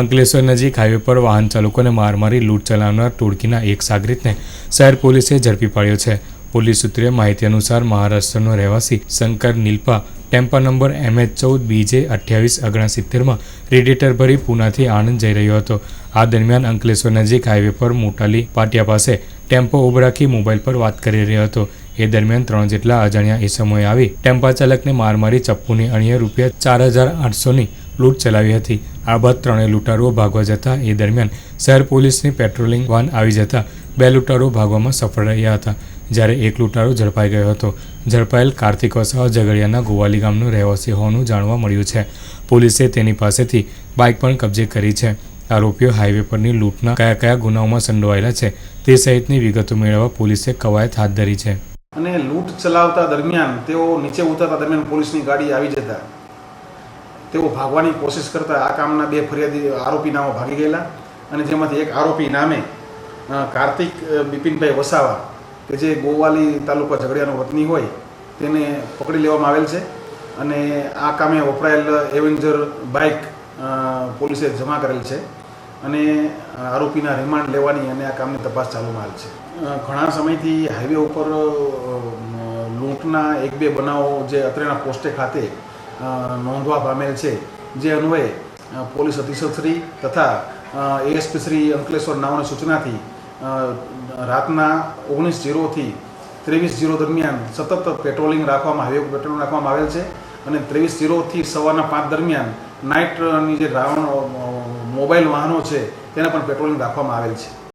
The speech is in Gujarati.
અંકલેશ્વર નજીક હાઈવે પર વાહન ચાલકોને માર મારી લૂંટ ચલાવનાર ટોળકીના એક સાગરીતને શહેર પોલીસે ઝડપી પાડ્યો છે. પોલીસ સૂત્રે માહિતી અનુસાર મહારાષ્ટ્રનો રહેવાસી શંકર નીલપા ટેમ્પા નંબર એમએચ ચૌદ બીજે અઠ્યાવીસ ઓગણસિત્તેરમાં રેડિએટર ભરી પૂનાથી આણંદ જઈ રહ્યો હતો. આ દરમિયાન અંકલેશ્વર નજીક હાઈવે પર મોટાલી પાટિયા પાસે ટેમ્પો ઊભો રાખી મોબાઈલ પર વાત કરી રહ્યો હતો. એ દરમિયાન ત્રણ જેટલા અજાણ્યા ઈસમોએ આવી ટેમ્પા ચાલકને માર મારી ચપ્પુની અણીએ રૂપિયા ચાર હજાર આઠસોની લૂંટ ચલાવી હતી. આ બાદ ત્રણેય લૂંટારુઓ ભાગવા જતા. એ દરમિયાન શહેર પોલીસની પેટ્રોલિંગ વાન આવી જતા બે લૂંટારુઓ ભાગવામાં સફળ રહ્યા હતા, જ્યારે એક લૂંટારો ઝડપાઈ ગયો હતો. ઝડપાયેલ કાર્તિક વસાવા ઝઘડિયાના ગોવાલી ગામનો રહેવાસી હોવાનું જાણવા મળ્યું છે. પોલીસે તેની પાસેથી બાઇક પણ કબજે કરી છે. આરોપીઓ હાઈવે પરની લૂંટના કયા કયા ગુનાઓમાં સંડોવાયેલા છે તે સહિતની વિગતો મેળવવા પોલીસે કવાયત હાથ ધરી છે. અને લૂંટ ચલાવતા દરમિયાન તેઓ નીચે ઉતરતા દરમિયાન પોલીસની ગાડી આવી જતા. તેઓ ભાગવાની કોશિશ કરતા આ કામના બે ફરિયાદી આરોપી નામો ભાગી ગયેલા અને જેમાંથી એક આરોપી નામે કાર્તિક બિપિનભાઈ વસાવા, કે જે ગોવાલી તાલુકા ઝઘડિયાનો વતની હોય, તેને પકડી લેવામાં આવેલ છે અને આ કામે વપરાયેલ એવેન્જર બાઇક પોલીસે જમા કરેલ છે અને આરોપીના રિમાન્ડ લેવાની અને આ કામની તપાસ ચાલુમાં હાલ છે. ઘણા સમયથી હાઈવે ઉપર લૂંટના એક બે બનાવો જે અત્રેના પોસ્ટે ખાતે નોંધવા પામેલ છે. જે અન્વયે પોલીસ અધિક્ષક શ્રી તથા એએસપી શ્રી અંકલેશ્વર નાઓની સૂચનાથી રાતના ઓગણીસ જીરોથી ત્રેવીસ જીરો દરમિયાન સતત પેટ્રોલિંગ રાખવામાં હાઈવે પેટ્રોલિંગ રાખવામાં આવેલ છે. અને ત્રેવીસ જીરોથી સવારના પાંચ દરમિયાન નાઇટની જે રાવણ મોબાઈલ વાહનો છે, તેના પણ પેટ્રોલિંગ રાખવામાં આવેલ છે.